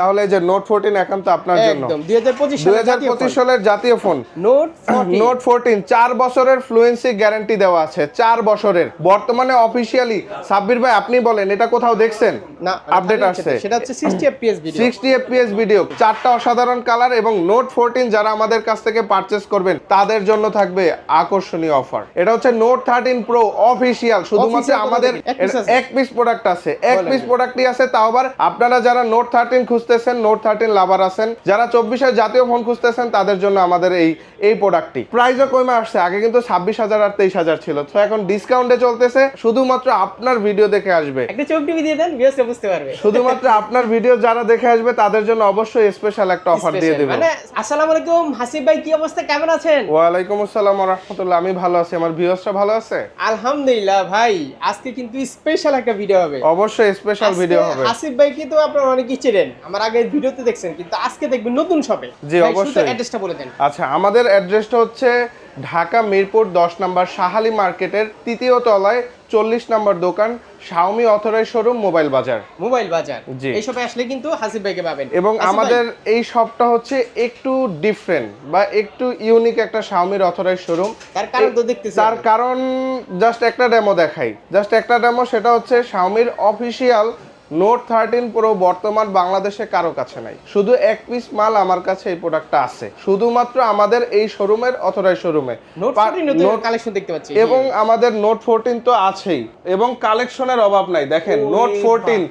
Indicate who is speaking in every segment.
Speaker 1: তাহলে যে note fourteen একান্ত আপনার জন্য।
Speaker 2: একদম 2025
Speaker 1: দুই
Speaker 2: সালের
Speaker 1: হাজার পঁচিশ। সালের জাতীয় ফোন
Speaker 2: নোট 40
Speaker 1: নোট ফোরটিন চার বছরের ফ্লুয়েন্সি গ্যারান্টি দেওয়া আছে চার বছরের। বর্তমানে অফিসিয়ালি সাব্বির ভাই আপনি বলেন এটা কোথাও দেখছেন?
Speaker 2: না
Speaker 1: আপডেট আসছে।
Speaker 2: সেটা হচ্ছে 60 fps video
Speaker 1: sixty FPS video চারটা অসাধারণ কালার এবং নোট ফোরটিন যারা আমাদের কাছ থেকে পারচেস করবেন তাদের জন্য থাকবে আকর্ষণীয় অফার এটা হচ্ছে নোট থার্টিন প্রো অফিসিয়াল শুধুমাত্র আমাদের
Speaker 2: এক
Speaker 1: পিস প্রোডাক্ট আছে। এক পিস? প্রোডাক্টই আছে তাও আবার আপনারা যারা নোট থার্টিন খুঁজতেছেন নোট থার্টিন লাভার আছেন। যারা চব্বিশের জাতীয় ফোন খুঁজতেছেন তাদের জন্য আমাদের এই এই প্রোডাক্টটি প্রাইসও কমে আসছে আগে কিন্তু ছাব্বিশ হাজার আর তেইশ হাজার ছিল। তো এখন ডিসকাউন্টে চলতেছে শুধুমাত্র আপনার ভিডিও দেখে আসবে।
Speaker 2: একটা চোখ টিভি দিয়ে দেন ভিউয়ার্সরা বুঝতে পারবে।
Speaker 1: শুধুমাত্র আপনার ভিডিও যারা দেখে আসবে তাদের জন্য অবশ্যই স্পেশাল একটা অফার দিয়ে। দেবো।
Speaker 2: মানে আসসালামু আলাইকুম হাসিব ভাই কি অবস্থা? কেমন আছেন?
Speaker 1: ওয়ালাইকুম আসসালাম রহমতুল্লাহ আমি ভালো আছি। আমার ভিউয়ার্সরা ভালো আছে?
Speaker 2: আলহামদুলিল্লাহ ভাই আজকে কিন্তু স্পেশাল একটা ভিডিও হবে।
Speaker 1: অবশ্যই স্পেশাল ভিডিও হবে।
Speaker 2: হাসিব ভাই কি তো আপনারা অনেকেই চেনেন আমার আগে ভিডিওতে দেখছেন কিন্তু আজকে দেখবেন নতুন শপে
Speaker 1: জি, অবশ্যই।
Speaker 2: অ্যাড্রেসটা বলে দেন।
Speaker 1: আচ্ছা আমাদের অ্যাড্রেসটা হচ্ছে ঢাকা মিরপুর দশ নম্বর সাহালি মার্কেটের তৃতীয় তলায় চল্লিশ নম্বর দোকান Xiaomi authorize showroom mobile Bazar.
Speaker 2: Mobile Bazar.
Speaker 1: জি।
Speaker 2: এই শপে আসলে কিন্তু হাসিব ভাইকে পাবেন।
Speaker 1: এবং আমাদের এই শপটা হচ্ছে একটু ডিফারেন্ট বা একটু ইউনিক একটা শাওমির অথরাইজ শোরুম
Speaker 2: তার কারণ তো দেখতেছি
Speaker 1: তার কারণ জাস্ট একটা ডেমো দেখাই। জাস্ট একটা ডেমো সেটা হচ্ছে শাওমির অফিসিয়াল নোট থার্টিন প্রো বর্তমান বাংলাদেশে কারও কাছে নাই। শুধু এক পিস মাল আমার কাছে এই প্রোডাক্টটা আছে। শুধুমাত্র আমাদের এই শোরুমের অথরাই শোরুমে
Speaker 2: নোট 14 নতুন কালেকশন দেখতে পাচ্ছি
Speaker 1: এবং আমাদের নোট ফোরটিন তো আছেই। এবং কালেকশনের অভাব নাই। দেখেন নোট ফোরটিন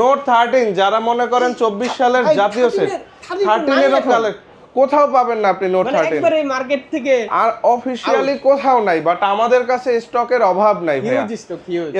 Speaker 1: নোট থার্টিন যারা মনে করেন চব্বিশ সালের জাতীয় সেট
Speaker 2: 13 13 তো
Speaker 1: থার্টিনেরও
Speaker 2: এখন।
Speaker 1: কোথাও পাবেন না আপনি নোট থার্টিন
Speaker 2: একবারে মার্কেট থেকে
Speaker 1: আর অফিসিয়ালি কোথাও নাই বাট আমাদের কাছে স্টকের অভাব নাই ভাইয়া।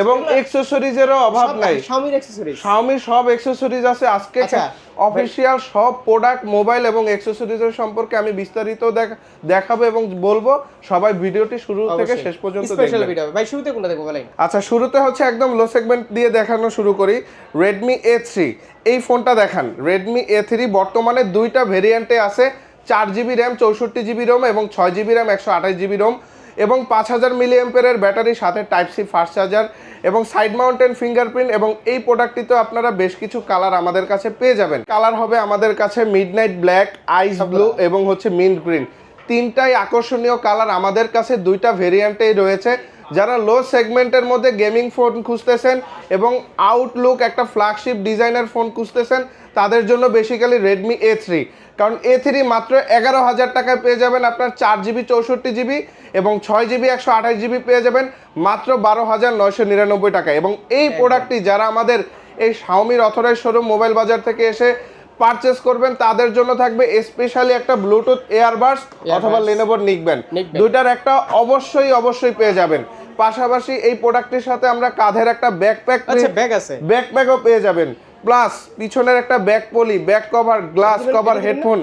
Speaker 1: এবং অ্যাকসেসরিজেরও অভাব নাই।
Speaker 2: শাওমির অ্যাকসেসরিজ
Speaker 1: শাওমি সব এক্সেসরিজ আছে। আজকে
Speaker 2: আচ্ছা,
Speaker 1: অফিসিয়াল সব প্রোডাক্ট মোবাইল এবং এক্সেসরিজের সম্পর্কে আমি বিস্তারিত দেখ- দেখাবো এবং বলব। সবাই ভিডিওটি শুরু থেকে শেষ পর্যন্ত
Speaker 2: স্পেশাল ভিডিও ভাই শুরুতে কোনটা দেখব বলেন?
Speaker 1: আচ্ছা শুরুতে হচ্ছে একদম লো সেগমেন্ট দিয়ে দেখানো শুরু করি। রেডমি এ থ্রি এই ফোনটা দেখান। রেডমি এ থ্রি বর্তমানে দুইটা ভেরিয়েন্টে আছে। চার জিবি র্যাম চৌষট্টি জিবি রোম এবং ছয় জিবি র্যাম একশো আঠাশ জিবি রোম এবং পাঁচ হাজার মিলি এম্পের ব্যাটারি সাথে টাইপ সি ফাস্ট চার্জার এবং সাইড মাউন্টেন ফিঙ্গারপ্রিন্ট এবং এই প্রোডাক্টটিতে আপনারা বেশ কিছু কালার আমাদের কাছে পেয়ে যাবেন। কালার হবে আমাদের কাছে মিডনাইট ব্ল্যাক আইস ব্লু এবং হচ্ছে মিন্ট গ্রিন তিনটাই আকর্ষণীয় কালার আমাদের কাছে দুইটা ভেরিয়েন্টেই রয়েছে। যারা লো সেগমেন্টের মধ্যে গেমিং ফোন খুঁজতেছেন এবং আউটলুক একটা ফ্ল্যাগশিপ ডিজাইনার ফোন খুঁজতেছেন তাদের জন্য বেসিক্যালি রেডমি এ থ্রি কারণ এ থ্রি মাত্র এগারো হাজার টাকায় পেয়ে যাবেন আপনার চার জিবি চৌষট্টি জিবি এবং ছয় জিবি একশো আঠাশ জিবি পেয়ে যাবেন মাত্র বারো হাজার নয়শো নিরানব্বই টাকা এবং এই প্রোডাক্টটি যারা আমাদের এই শাওমির অথরাইজ শোরুম মোবাইল বাজার থেকে এসে পারচেস করবেন তাদের জন্য থাকবে স্পেশালি একটা ব্লুটুথ এয়ারবাডস অথবা। লেনোভোর নিকবেন। দুইটার একটা অবশ্যই অবশ্যই পেয়ে যাবেন। পাশাপাশি এই প্রোডাক্টের সাথে আমরা কাঁধের একটা ব্যাকপ্যাক
Speaker 2: আচ্ছা ব্যাগ আছে।
Speaker 1: ব্যাকপ্যাকও পেয়ে যাবেন। প্লাস পিছনের একটা back poly back cover glass cover headphone?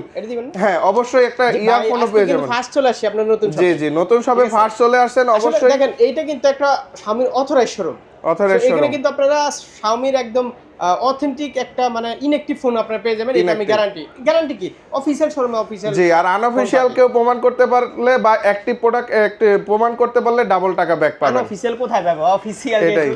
Speaker 1: হ্যাঁ অবশ্যই একটা ইয়ারফোনও পেয়ে যাবেন।
Speaker 2: ফার্স্ট চলে আসি আপনার নতুন
Speaker 1: জি জি নতুন সবে ফার্স্ট চলে আসছেন
Speaker 2: অবশ্যই দেখেন এইটা কিন্তু একটা স্বামীর অথরাইজ শোরুম
Speaker 1: অথরাইজ
Speaker 2: এখানে কিন্তু আপনারা স্বামীর একদম অথেন্টিক একটা মানে ইনঅ্যাক্টিভ ফোন আপনারা পেয়ে যাবেন এটা আমি গ্যারান্টি গ্যারান্টি কি? অফিসিয়াল শোরুমে অফিসিয়াল
Speaker 1: জি আর আনঅফিশিয়াল কেউ প্রমাণ করতে পারলে বা অ্যাক্টিভ প্রোডাক্ট প্রমাণ করতে পারলে ডাবল টাকা ব্যাক পাবেন।
Speaker 2: অফিসিয়াল কোথায় পাবো? অফিসিয়াল
Speaker 1: এটাই।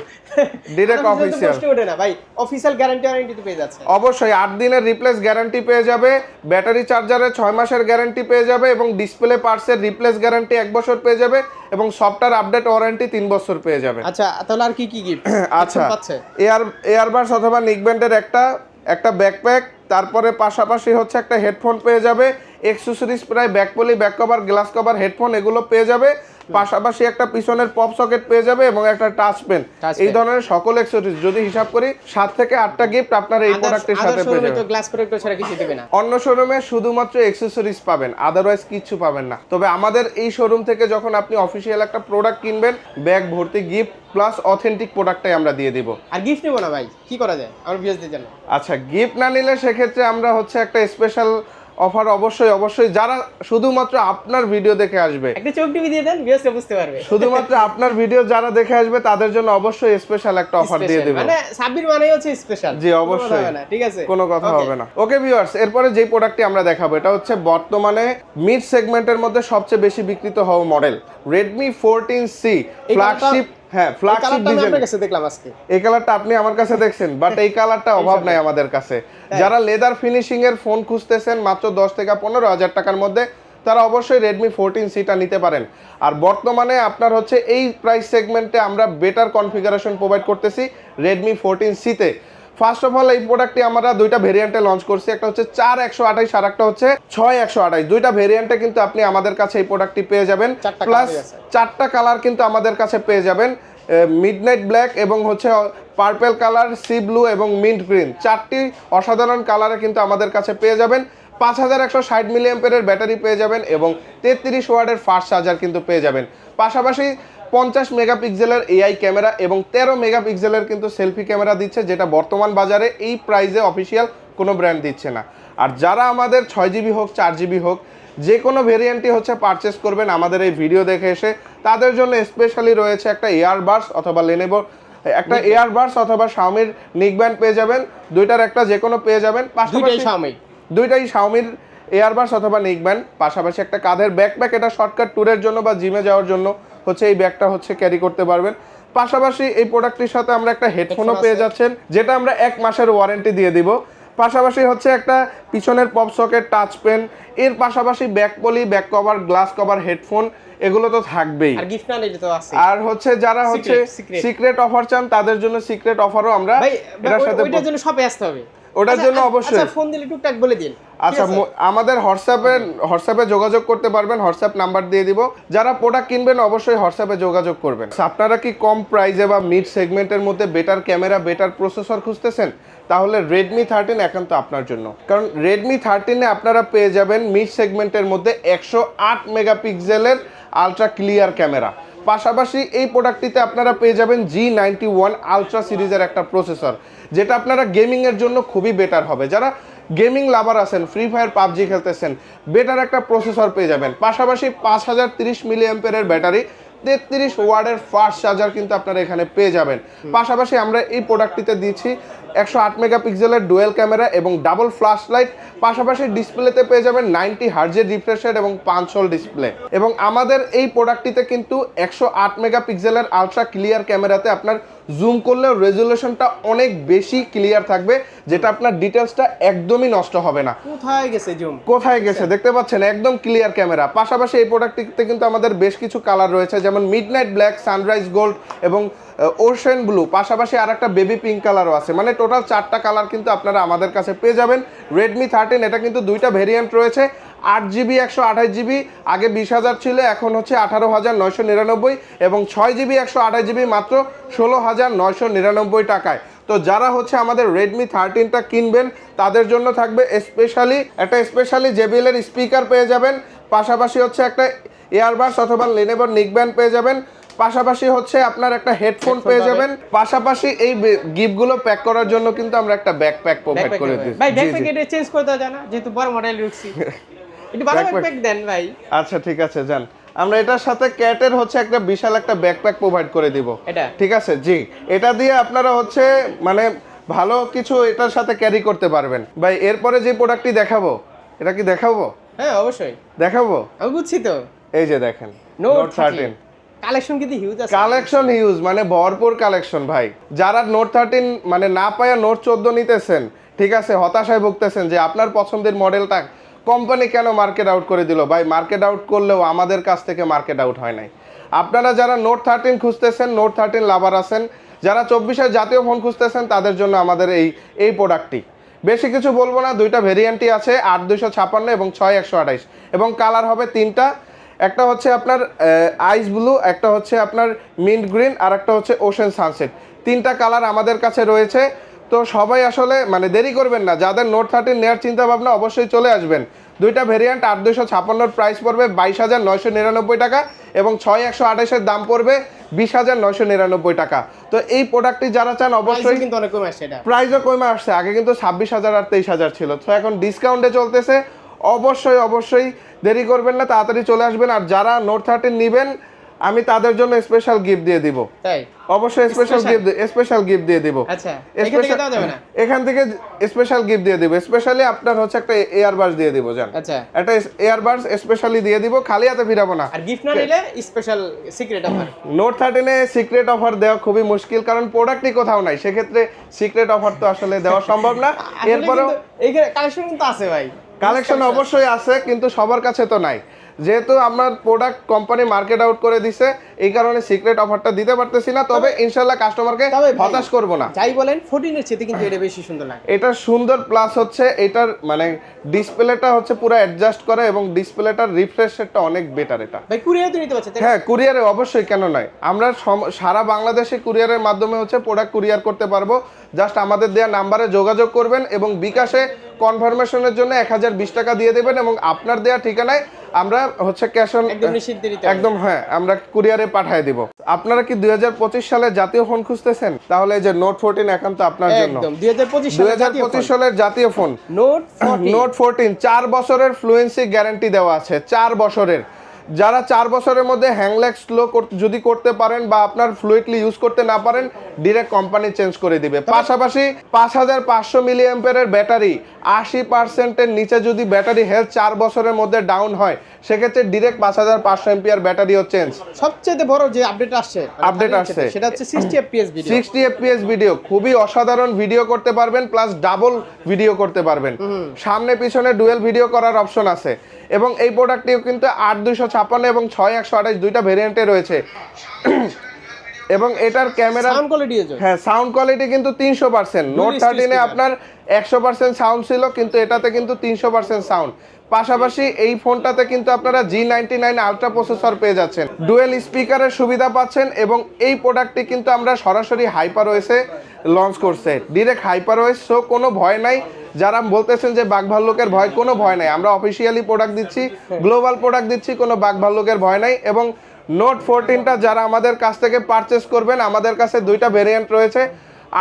Speaker 1: Direct official।
Speaker 2: প্রশ্ন ওঠে না ভাই। অফিসিয়াল গ্যারান্টি ওয়ারেন্টি তো পেয়ে যাচ্ছে।
Speaker 1: অবশ্যই আট দিনের রিপ্লেস গ্যারান্টি পেয়ে যাবে ব্যাটারি চার্জারের ছয় মাসের গ্যারান্টি পেয়ে যাবে এবং ডিসপ্লে পার্টসের রিপ্লেস গ্যারান্টি এক বছর পেয়ে যাবে এবং সফটওয়্যার আপডেট ওয়ারেন্টি তিন বছর পেয়ে যাবে।
Speaker 2: আচ্ছা তাহলে আর কি কি গিফট
Speaker 1: আচ্ছা এয়ার এয়ারবাস অথবা নিকব্যান্ডের একটা একটা ব্যাকপ্যাক তারপরে পাশাপাশি হচ্ছে একটা হেডফোন পেয়ে যাবে এক্সেসরিজ প্রায় back poly back cover glass cover headphone এগুলো পেয়ে যাবে। পাশাপাশি একটা পিছনের পপ সকেট পেয়ে যাবে এবং একটা টাচ পেন এই ধরনের সকল এক্সেসরিজ যদি হিসাব করি সাত থেকে আটটা গিফট আপনার এই প্রোডাক্টের সাথে পেয়ে যাবেন।
Speaker 2: গ্লাস প্রোডাক্ট ছাড়া কিছু দেবে না।
Speaker 1: অন্য শোরুমে শুধুমাত্র এক্সেসরিজ পাবেন আদারওয়াইজ কিছু পাবেন না। তবে আমাদের এই শোরুম থেকে যখন আপনি অফিসিয়াল একটা প্রোডাক্ট কিনবেন ব্যাগ ভর্তি গিফট প্লাস অথেন্টিক প্রোডাক্টটাই আমরা দিয়ে দিব।
Speaker 2: আর গিফট নেব না ভাই কি করা যায়? আমার ভিউজদের জন্য।
Speaker 1: আচ্ছা গিফট না নিলে সেক্ষেত্রে আমরা হচ্ছে একটা স্পেশাল অফার অবশ্যই অবশ্যই। যারা শুধুমাত্র আপনার ভিডিও দেখে আসবে
Speaker 2: একটা চোখ টিভি দিয়ে দেন ভিউজরা বুঝতে পারবে।
Speaker 1: শুধুমাত্র আপনার ভিডিও যারা দেখে আসবে তাদের জন্য অবশ্যই স্পেশাল একটা অফার দিয়ে দেবো।
Speaker 2: মানে সাব্বির মানে হচ্ছে স্পেশাল
Speaker 1: জি, অবশ্যই।
Speaker 2: ঠিক আছে?
Speaker 1: কোনো কথা হবে না। ওকে ভিউয়ার্স এরপরে যেই প্রোডাক্টটি আমরা দেখাবো এটা হচ্ছে বর্তমানে মিড সেগমেন্টের মধ্যে সবচেয়ে বেশি বিক্রিত হওয়া মডেল সি
Speaker 2: এই
Speaker 1: ফ্ল্যাগশিপ হ্যাঁ ফ্ল্যাগশিপ ডিজাইন
Speaker 2: আপনার কাছে দেখলাম আজকে।
Speaker 1: এই কালারটা আপনি আমার কাছে দেখছেন বাট এই কালারটা অভাব নাই আমাদের কাছে। যারা লেদার ফিনিশিং এর ফোন খুঁজতেছেন মাত্র দশ থেকে পনেরো হাজার টাকার মধ্যে তারা অবশ্যই রেডমি ফোরটিন সিটা নিতে পারেন। আর বর্তমানে আপনার হচ্ছে এই প্রাইস সেগমেন্টে আমরা বেটার কনফিগারেশন প্রোভাইড করতেছি রেডমি ফোরটিন সিতে ফার্স্ট অফ অল এই প্রোডাক্টটি আমরা দুইটা ভেরিয়েন্টে লঞ্চ করছি। একটা হচ্ছে চার একশো আঠাইশ আর একটা হচ্ছে ছয় একশো আঠাইশ। দুইটা ভেরিয়েন্টে কিন্তু আপনি আমাদের কাছে এই প্রোডাক্টটি পেয়ে যাবেন। প্লাস চারটা কালার কিন্তু আমাদের কাছে পেয়ে যাবেন মিডনাইট ব্ল্যাক এবং হচ্ছে পার্পেল কালার সি ব্লু এবং মিন্ট গ্রিন চারটি অসাধারণ কালারে কিন্তু আমাদের কাছে পেয়ে যাবেন। পাঁচ হাজার একশো ষাট মিলিয়াম্পের ব্যাটারি পেয়ে যাবেন এবং তেত্রিশ ওয়ার্ডের ফাস্ট চার্জার কিন্তু পেয়ে যাবেন। পাশাপাশি পঞ্চাশ মেগাপিক্সেলের এআই ক্যামেরা এবং তেরো মেগাপিক্সেলের কিন্তু সেলফি ক্যামেরা দিচ্ছে যেটা বর্তমান বাজারে এই প্রাইসে অফিসিয়াল কোনো ব্র্যান্ড দিচ্ছে না। আর যারা আমাদের ছয় জিবি হোক চার জিবি হোক যে কোনো ভেরিয়েন্টই হচ্ছে পারচেস করবেন আমাদের এই ভিডিও দেখে এসে। তাদের জন্য স্পেশালি রয়েছে একটা এয়ারবাডস অথবা লেনেভো একটা এয়ারবাডস অথবা শাওমির নিক ব্যান্ড পেয়ে যাবেন। দুইটার একটা যে কোনো পেয়ে যাবেন।
Speaker 2: দুইটাই
Speaker 1: পাশাপাশি
Speaker 2: স্বামী
Speaker 1: দুইটাই শাওমির এয়ারবাস অথবা নিকব্যান্ড পাশাপাশি একটা কাঁধের ব্যাকপ্যাক এটা শর্টকাট ট্যুরের জন্য বা জিমে যাওয়ার জন্য। হচ্ছে এই ব্যাগটা হচ্ছে ক্যারি করতে পারবেন। পাশাপাশি এই প্রোডাক্টটির সাথে আমরা একটা হেডফোনও পেয়ে যাচ্ছেন যেটা আমরা এক মাসের ওয়ারেন্টি দিয়ে দিব। পাশাপাশি হচ্ছে একটা পিছনের পপ সকেট টাচ পেন এর পাশাপাশি back poly back cover glass cover headphone এগুলো তো থাকবেই।
Speaker 2: আর গিফট না তো আছে
Speaker 1: আর হচ্ছে যারা হচ্ছে সিক্রেট অফার চান তাদের জন্য সিক্রেট অফারও আমরা এটার সাথে
Speaker 2: ওইটার জন্য শপে আসতে হবে।
Speaker 1: ওটার
Speaker 2: আচ্ছা,
Speaker 1: জন্য
Speaker 2: আচ্ছা,
Speaker 1: অবশ্যই।
Speaker 2: আচ্ছা ফোন দিলে টুকটাক বলে দিন।
Speaker 1: আচ্ছা আমাদের হোয়াটসঅ্যাপে হোয়াটসঅ্যাপে যোগাযোগ করতে পারবেন হোয়াটসঅ্যাপ নাম্বার দিয়ে দিব। যারা প্রোডাক্ট কিনবেন অবশ্যই হোয়াটসঅ্যাপে যোগাযোগ করবেন। আপনারা কি কম প্রাইসে বা মিড সেগমেন্টের মধ্যে বেটার ক্যামেরা বেটার প্রসেসর খুঁজতেছেন? তাহলে রেডমি থার্টিন একান্ত আপনার জন্য। কারণ রেডমি থার্টিনে আপনারা পেয়ে যাবেন মিড সেগমেন্টের মধ্যে একশো আট মেগাপিক্সেলের আলট্রা ক্লিয়ার ক্যামেরা পাশাপাশি এই প্রোডাক্টটিতে আপনারা পেয়ে যাবেন জি নাইনটি ওয়ান আলট্রা সিরিজের একটা প্রসেসর যেটা আপনারা গেমিংয়ের জন্য খুবই বেটার হবে। যারা গেমিং লাভার আছেন ফ্রি ফায়ার পাবজি খেলতেছেন বেটার একটা প্রসেসর পেয়ে যাবেন। পাশাপাশি পাঁচ হাজার তিরিশ মিলি অ্যাম্পের ব্যাটারি তেত্রিশ ওয়ার্ডের ফার্স্ট চার্জার কিন্তু আপনারা এখানে পেয়ে যাবেন। পাশাপাশি আমরা এই প্রোডাক্টটিতে দিচ্ছি একশো আট মেগাপিক্সেলের ডুয়েল ক্যামেরা এবং ডাবল ফ্ল্যাশ লাইট পাশাপাশি ডিসপ্লেতে পেয়ে যাবেন নাইনটি হার্জের রিফ্রেশের এবং পাঁচ ডিসপ্লে। এবং আমাদের এই প্রোডাক্টটিতে কিন্তু একশো আট মেগাপিক্সেলের আলট্রা ক্লিয়ার ক্যামেরাতে আপনার জুম করলেও রেজুলেশনটা অনেক বেশি ক্লিয়ার থাকবে যেটা আপনার ডিটেলসটা একদমই নষ্ট হবে না।
Speaker 2: কোথায় গেছে জুম
Speaker 1: কোথায় গেছে? দেখতে পাচ্ছেন একদম ক্লিয়ার ক্যামেরা পাশাপাশি এই প্রোডাক্টটিতে কিন্তু আমাদের বেশ কিছু কালার রয়েছে যেমন মিডনাইট ব্ল্যাক সানরাইজ গোল্ড এবং ওশেন ব্লু পাশাপাশি আর একটা বেবি পিঙ্ক কালারও আছে। মানে টোটাল চারটা কালার কিন্তু আপনারা আমাদের কাছে পেয়ে যাবেন। রেডমি থার্টিন এটা কিন্তু দুইটা ভেরিয়েন্ট রয়েছে। আট জিবি একশো আঠাশ জিবি আগে বিশ হাজার ছিল এখন হচ্ছে আঠারো হাজার নয়শো নিরানব্বই এবং ছয় জিবি একশো আঠাশ জিবি মাত্র ষোলো হাজার নয়শো নিরানব্বই টাকায়। তো যারা হচ্ছে আমাদের রেডমি থার্টিনটা কিনবেন তাদের জন্য থাকবে স্পেশালি একটা স্পেশালি জেবিএল এর স্পিকার পেয়ে যাবেন। পাশাপাশি হচ্ছে একটা এয়ারবাস অথবা লেনেভর নিকব্যান্ড পেয়ে যাবেন। পাশাপাশি হচ্ছে আপনার একটা হেডফোন পেয়ে যাবেন। পাশাপাশি এই গিফটগুলো প্যাক করার জন্য কিন্তু আমরা একটা ব্যাকপ্যাক প্রোভাইড করে দিই
Speaker 2: ভাই ব্যাকপ্যাক এটা চেঞ্জ করে দেওয়া যায় না যেহেতু বড় মডেল উঠছি একটু ভালো ব্যাকপ্যাক দেন ভাই।
Speaker 1: আচ্ছা ঠিক আছে যান। আমরা এটার সাথে ক্যাটের হচ্ছে একটা বিশাল একটা ব্যাকপ্যাক প্রোভাইড করে দিব।
Speaker 2: এটা?
Speaker 1: ঠিক আছে? জি। এটা দিয়ে আপনারা হচ্ছে মানে ভালো কিছু এটার সাথে ক্যারি করতে পারবেন। ভাই এরপরে যে প্রোডাক্টটি দেখাবো এটা কি দেখাবো?
Speaker 2: হ্যাঁ অবশ্যই।
Speaker 1: দেখাবো?
Speaker 2: আমি বুঝছি তো।
Speaker 1: এই যে দেখেন
Speaker 2: নোট
Speaker 1: থার্টিন
Speaker 2: কালেকশন কিন্তু হিউজ আছে।
Speaker 1: কালেকশন হিউজ মানে ভরপুর কালেকশন ভাই। যারা নোট থার্টিন মানে না পায়া নোট চোদ্দ নিতেছেন ঠিক আছে হতাশায় ভুগতেছেন যে আপনার পছন্দের মডেলটা কোম্পানি কেন মার্কেট আউট করে দিল? ভাই মার্কেট আউট করলেও আমাদের কাছ থেকে মার্কেট আউট হয় নাই। আপনারা যারা নোট থার্টিন খুঁজতেছেন নোট থার্টিন লাভার আছেন, যারা চব্বিশের জাতীয় ফোন খুঁজতেছেন, তাদের জন্য আমাদের এই এই প্রোডাক্টটি বেশি কিছু বলব না, দুইটা ভেরিয়েন্টই আছে, আট দুশো ছাপান্ন এবং ছয় একশো আঠাইশ। এবং কালার হবে তিনটা। একটা হচ্ছে আপনার আইস ব্লু একটা হচ্ছে আপনার মিন্ট গ্রিন আর একটা হচ্ছে ওশেন সানসেট তিনটা কালার আমাদের কাছে রয়েছে। তো সবাই আসলে মানে দেরি করবেন না। যাদের নোট থার্টিন নেওয়ার চিন্তা ভাবনা অবশ্যই চলে আসবেন। দুইটা ভেরিয়েন্ট আট দুশো ছাপান্নর প্রাইস পড়বে বাইশ হাজার নয়শো নিরানব্বই টাকা এবং ছয় একশো আঠাশের দাম পড়বে বিশ হাজার নয়শো নিরানব্বই টাকা। তো এই প্রোডাক্টটি যারা চান
Speaker 2: অবশ্যই
Speaker 1: অবশ্যই
Speaker 2: কিন্তু অনেক কমে আসছে এটা।
Speaker 1: প্রাইসও কমে আসছে। আগে কিন্তু ছাব্বিশ হাজার আর তেইশ হাজার ছিল। তো এখন ডিসকাউন্টে চলতেছে। অবশ্যই অবশ্যই দেরি করবেন না তাড়াতাড়ি চলে আসবেন। আর যারা নোট থার্টিন নেবেন আমি তাদের জন্য স্পেশাল গিফট দিয়ে দিব।
Speaker 2: তাই?
Speaker 1: অবশ্যই স্পেশাল গিফট স্পেশাল গিফট দিয়ে দিব।
Speaker 2: আচ্ছা এখান থেকে
Speaker 1: স্পেশাল গিফট দিয়ে দিব। স্পেশালি আপনার হচ্ছে একটা এয়ারবাস দিয়ে দিব জান।
Speaker 2: আচ্ছা।
Speaker 1: একটা এয়ারবাস স্পেশালি দিয়ে দিব খালি হাতে ফিরাবো না।
Speaker 2: আর গিফট না নিলে স্পেশাল সিক্রেট অফার
Speaker 1: নোট থার্টিনে সিক্রেট অফার দেওয়া খুবই মুশকিল কারণ প্রোডাক্টই কোথাও নাই। সেক্ষেত্রে সিক্রেট অফার তো আসলে দেওয়া সম্ভব না। এরপরেও
Speaker 2: এইখানে কালেকশন কিন্তু আছে ভাই।
Speaker 1: কালেকশন অবশ্যই আছে কিন্তু সবার কাছে তো নাই। যেহেতু আমার প্রোডাক্ট কোম্পানি মার্কেট আউট করে দিছে এই কারণে সিক্রেট অফারটা দিতে পারতেছি না তবে ইনশাল্লাহ কাস্টমারকে হতাশ করব না।
Speaker 2: যাই বলেন 14 এর চেয়ে কিন্তু এটা বেশি সুন্দর লাগে।
Speaker 1: এটা সুন্দর প্লাস হচ্ছে এটার মানে ডিসপ্লেটা হচ্ছে পুরো অ্যাডজাস্ট করে এবং ডিসপ্লেটার রিফ্রেশ রেটটা অনেক বেটার এটা।
Speaker 2: ভাই কুরিয়ার তো নিতে পারছে
Speaker 1: হ্যাঁ কুরিয়ারে অবশ্যই কেন নয়। আমরা সারা বাংলাদেশে কুরিয়ারের মাধ্যমে হচ্ছে প্রোডাক্ট কুরিয়ার করতে পারব। জাস্ট আমাদের দেওয়া নাম্বারে যোগাযোগ করবেন এবং বিকাশে কনফার্মেশনের জন্য এক হাজার বিশ টাকা দিয়ে দেবেন এবং আপনার দেওয়া ঠিকানায় আমরা হচ্ছে ক্যাশ অন
Speaker 2: একদম
Speaker 1: হ্যাঁ আমরা কুরিয়ারে পাঠিয়ে দিব। আপনারা কি দুই হাজার পঁচিশ সালে জাতীয় ফোন খুঁজতেছেন? তাহলে এই যে নোট ফোরটিন একান্ত আপনার জন্য।
Speaker 2: একদম 2025
Speaker 1: দুই
Speaker 2: সালে
Speaker 1: সালের জাতীয় ফোন
Speaker 2: নোট 14
Speaker 1: নোট ফোরটিন চার বছরের ফ্লুয়েন্সি গ্যারান্টি দেওয়া আছে চার বছরের। যারা চার বছরের মধ্যে হ্যাংল্যাক স্লো যদি করতে পারেন বা আপনার ফ্লুইডলি ইউজ করতে না পারেন ডিরেক্ট কোম্পানি চেঞ্জ করে দিবে। পাশাপাশি পাঁচ হাজার পাঁচশো মিলি ব্যাটারি আশি পার্সেন্টের নিচে যদি ব্যাটারি হেলথ চার বছরের মধ্যে ডাউন হয় সেক্ষেত্রে ডিরেক্ট পাঁচ হাজার পাঁচশো এম্পিয়ার ব্যাটারিও চেঞ্জ
Speaker 2: সবচেয়ে বড় যে আপডেট আসছে আপডেট
Speaker 1: আসছে।
Speaker 2: সেটা হচ্ছে sixty FPS video
Speaker 1: sixty FPS video খুবই অসাধারণ ভিডিও করতে পারবেন প্লাস ডাবল ভিডিও করতে পারবেন। সামনে পিছনে ডুয়েল ভিডিও করার অপশন আছে। এবং এই প্রোডাক্টটিও কিন্তু আট দুইশো ছাপ্পান্ন এবং ছয় একশো আঠাশ দুইটা ভেরিয়েন্টে রয়েছে। এবং এটার ক্যামেরা
Speaker 2: সাউন্ড কোয়ালিটি
Speaker 1: হ্যাঁ সাউন্ড কোয়ালিটি কিন্তু তিনশো পার্সেন্ট নোট। থার্টিনে আপনার একশো পার্সেন্ট সাউন্ড ছিল কিন্তু এটাতে কিন্তু তিনশো পার্সেন্ট সাউন্ড পাশাপাশি এই ফোনটাতে কিন্তু আপনারা G ninety nine ultra processor পেয়ে যাচ্ছেন। ডুয়েল স্পিকারের সুবিধা পাচ্ছেন এবং এই প্রোডাক্টটি কিন্তু আমরা সরাসরি হাইপার ওয়েসে লঞ্চ করছে। ডিরেক্ট হাইপার ওয়েস সো কোনো ভয় নাই। যারা বলতেছেন যে বাঘ ভাল্লুকের ভয় কোনো ভয় নাই। আমরা অফিসিয়ালি প্রোডাক্ট দিচ্ছি গ্লোবাল প্রোডাক্ট দিচ্ছি কোনো বাঘ ভাল্লুকের ভয় নাই এবং নোট ফোরটিনটা যারা আমাদের কাছ থেকে পারচেস করবেন, আমাদের কাছে দুইটা ভেরিয়েন্ট রয়েছে।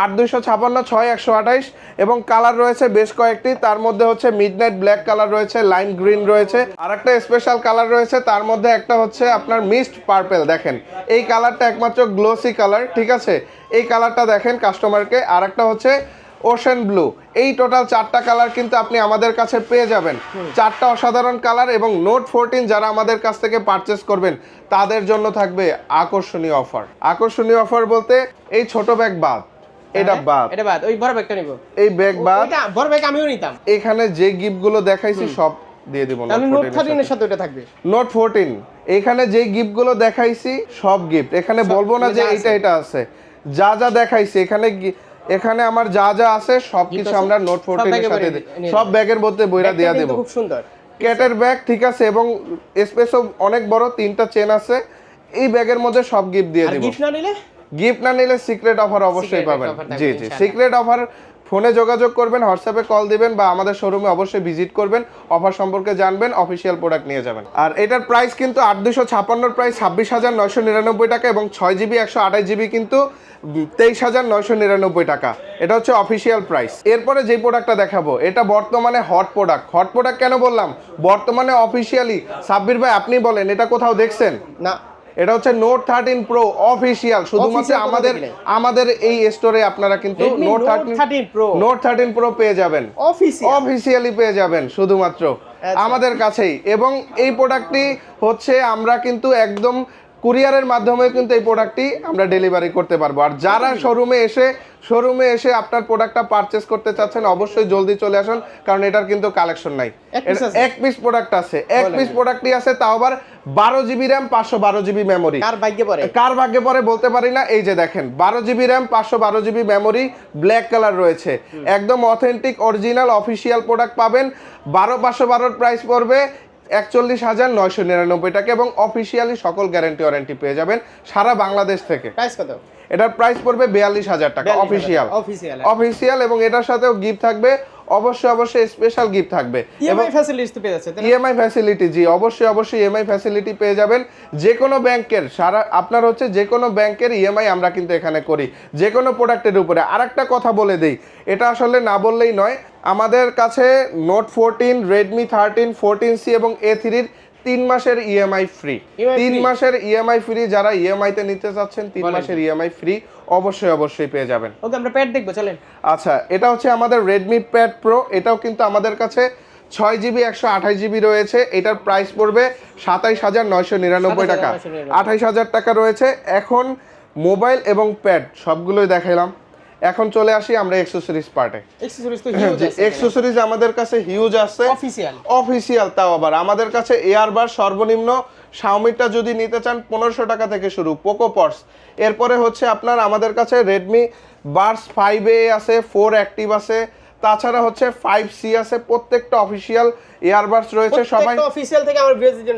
Speaker 1: আট দুইশো ছাপান্ন, ছয় একশো আঠাইশ এবং কালার রয়েছে বেশ কয়েকটি। তার মধ্যে হচ্ছে মিডনাইট ব্ল্যাক কালার রয়েছে লাইন গ্রিন রয়েছে। আর একটা স্পেশাল কালার রয়েছে, তার মধ্যে একটা হচ্ছে আপনার মিস্ট পার্পেল দেখেন। এই কালারটা একমাত্র গ্লোসি কালার ঠিক আছে? এই কালারটা দেখেন কাস্টমারকে আর একটা হচ্ছে ওশেন ব্লু এই টোটাল চারটা কালার কিন্তু আপনি আমাদের কাছে পেয়ে যাবেন। চারটা অসাধারণ কালার এবং নোট ফোরটিন যারা আমাদের কাছ থেকে পারচেস করবেন তাদের জন্য থাকবে আকর্ষণীয় অফার আকর্ষণীয় অফার বলতে এই ছোট ব্যাগ বাদ। এটা বাদ।
Speaker 2: এটা বাদ। ওই বড় ব্যাগটা নিব।
Speaker 1: এই ব্যাগ বাদ।
Speaker 2: ওইটা বড় ব্যাগ আমিও নিতাম।
Speaker 1: এখানে যে গিফটগুলো দেখাইছি সব দিয়ে দিব
Speaker 2: তাহলে নোট 13 এর সাথে। ওটা থাকবে।
Speaker 1: নোট ফোরটিন এখানে যে গিফটগুলো দেখাইছি সব গিফট এখানে বলব না যে এটা এটা আছে। যা যা দেখাইছি এখানে এখানে আমার যা যা আছে সব কিছু আমরা নোট
Speaker 2: ফোর
Speaker 1: ফোরটিনের সাথে সব ব্যাগের মধ্যে বইরা
Speaker 2: দেওয়া
Speaker 1: দেবো।
Speaker 2: খুব সুন্দর।
Speaker 1: ক্যাটের ব্যাগ ঠিক আছে এবং স্পেসও অনেক বড় তিনটা চেন আছে। এই ব্যাগের মধ্যে সব গিফট দিয়ে দেবো।
Speaker 2: গিফট না নিলে?
Speaker 1: গিফট না নিলে সিক্রেট অফার অবশ্যই পাবেন। জি জি সিক্রেট অফার ফোনে যোগাযোগ করবেন, হোয়াটসঅ্যাপে কল দিবেন বা আমাদের শোরুমে অবশ্যই ভিজিট করবেন, অফার সম্পর্কে জানবেন, অফিসিয়াল প্রোডাক্ট নিয়ে যাবেন। আর এটার প্রাইস কিন্তু আট দুশো ছাপান্নর প্রাইস ছাব্বিশ হাজার নয়শো নিরানব্বই টাকা এবং ছয় জিবি, একশো আঠাশ জিবি কিন্তু তেইশ হাজার নয়শো নিরানব্বই টাকা। এটা হচ্ছে অফিসিয়াল প্রাইস। এরপরে যে প্রোডাক্টটা দেখাবো, এটা বর্তমানে হট প্রোডাক্ট। হট প্রোডাক্ট কেন বললাম? বর্তমানে অফিসিয়ালি সাব্বির ভাই আপনি বলেন, এটা কোথাও দেখছেন?
Speaker 2: না
Speaker 1: এটা হচ্ছে নোট থার্টিন প্রো অফিসিয়াল শুধুমাত্র আমাদের আমাদের এই স্টোরে আপনারা কিন্তু note thirteen
Speaker 2: pro
Speaker 1: note thirteen pro পেয়ে যাবেন।
Speaker 2: অফিসিয়াল
Speaker 1: অফিসিয়ালি পেয়ে যাবেন শুধুমাত্র।
Speaker 2: আচ্ছা।
Speaker 1: আমাদের কাছেই। এবং এই প্রোডাক্টটি হচ্ছে আমরা কিন্তু একদম কুরিয়ারের মাধ্যমে কিন্তু এই প্রোডাক্টটি আমরা ডেলিভারি করতে পারব। আর যারা শোরুমে এসে শোরুমে এসে আপনার প্রোডাক্টটা পারচেস করতে চাচ্ছেন অবশ্যই জলদি চলে আসুন কারণ এটার কিন্তু কালেকশন নাই।
Speaker 2: এক
Speaker 1: পিস প্রোডাক্ট আছে। এক পিস প্রোডাক্টই আছে। তাও আবার বারো জিবি র্যাম পাঁচশো বারো জিবি মেমোরি
Speaker 2: কার ভাগ্যে পড়ে?
Speaker 1: কার ভাগ্যে পরে বলতে পারি না। এই যে দেখেন বারো জিবি র্যাম পাঁচশো বারো জিবি মেমোরি ব্ল্যাক কালার রয়েছে। একদম অথেন্টিক অরিজিনাল অফিসিয়াল প্রোডাক্ট পাবেন। বারো পাঁচশো বারোর প্রাইস পড়বে। একচল্লিশ হাজার নয়শো নিরানব্বই টাকা এবং অফিসিয়ালি সকল গ্যারান্টি ওয়ারেন্টি পেয়ে যাবেন সারা বাংলাদেশ থেকে।
Speaker 2: প্রাইস কত?
Speaker 1: এটার প্রাইস পড়বে বিয়াল্লিশ হাজার টাকা অফিসিয়াল
Speaker 2: অফিসিয়াল
Speaker 1: অফিসিয়াল এবং এটার সাথেও গিফট থাকবে অবশ্যই অবশ্যই স্পেশাল গিফট থাকবে।
Speaker 2: ইএমআই ফ্যাসিলিটিস তো পেয়ে যাচ্ছে?
Speaker 1: ইএমআই ফ্যাসিলিটি জি অবশ্যই অবশ্যই ইএমআই ফ্যাসিলিটি পেয়ে যাবেন। যে কোনো ব্যাংকের সারা আপনার হচ্ছে যে কোনো ব্যাংকের ইএমআই আমরা কিন্তু এখানে করি। যে কোনো প্রোডাক্টের উপরে। আরেকটা কথা বলে দেই এটা আসলে না বললেই নয় আমাদের কাছে note fourteen Redmi thirteen fourteen C এবং এ থ্রির তিন মাসের ইএমআই ফ্রি তিন মাসের ইএমআই ফ্রি যারা ইএমআই তে নিতে চাচ্ছেন তিন মাসের ইএমআই ফ্রি অবশ্যই অবশ্যই পেয়ে যাবেন।
Speaker 2: ওকে আমরা প্যাড দেখব চলেন।
Speaker 1: আচ্ছা এটা হচ্ছে আমাদের রেডমি প্যাড প্রো এটাও কিন্তু আমাদের কাছে ছয় জিবি একশো আঠাশ জিবি রয়েছে। এটার প্রাইস পড়বে সাতাইশ হাজার নয়শো নিরানব্বই টাকা। আঠাইশ হাজার টাকা রয়েছে। এখন মোবাইল এবং প্যাড সবগুলোই দেখাইলাম। এখন চলে আসি আমরা এক্সেসরিজ পার্টে
Speaker 2: এক্সেসরিজ তো হিউজ আছে
Speaker 1: এক্সেসরিজ আমাদের কাছে হিউজ আছে।
Speaker 2: অফিসিয়াল
Speaker 1: অফিসিয়াল তাও আবার। আমাদের কাছে এয়ারবার সর্বনিম্ন শাওমিটা যদি নিতে চান পনেরোশো টাকা থেকে শুরু পোকো পর্স এরপরে হচ্ছে আপনার আমাদের কাছে রেডমি বার্স ফাইভ এ আছে ফোর অ্যাক্টিভ আছে তাছাড়া হচ্ছে ফাইভ সি আছে প্রত্যেকটা অফিসিয়াল এয়ারবাডস রয়েছে সবাই
Speaker 2: অফিসিয়াল থেকে আমার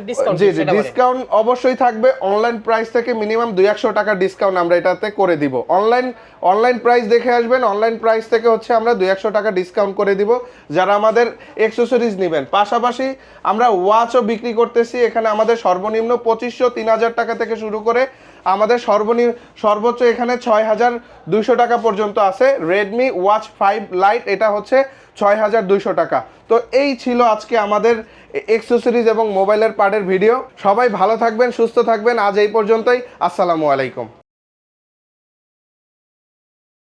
Speaker 2: ডিসকাউন্ট
Speaker 1: জি জি ডিসকাউন্ট অবশ্যই থাকবে। অনলাইন প্রাইস থেকে মিনিমাম দুই একশো টাকা ডিসকাউন্ট আমরা এটাতে করে দিব। অনলাইন অনলাইন প্রাইস দেখে আসবেন অনলাইন প্রাইস থেকে হচ্ছে আমরা দুই একশো টাকা ডিসকাউন্ট করে দিব। যারা আমাদের এক্সেসরিজ নেবেন পাশাপাশি আমরা ওয়াচও বিক্রি করতেছি। এখানে আমাদের সর্বনিম্ন পঁচিশশো তিন হাজার টাকা থেকে শুরু করে আমাদের সর্বনিম্ন, সর্বোচ্চ এখানে ছয় হাজার দুইশো টাকা পর্যন্ত আছে। রেডমি ওয়াচ ফাইভ লাইট এটা হচ্ছে ছয় হাজার দুইশো টাকা। তো এই ছিল আজকে আমাদের এক্সেসরিজ এবং মোবাইলের পার্টের ভিডিও সবাই ভালো থাকবেন, সুস্থ থাকবেন। আজ এই পর্যন্তই। আসসালামু আলাইকুম।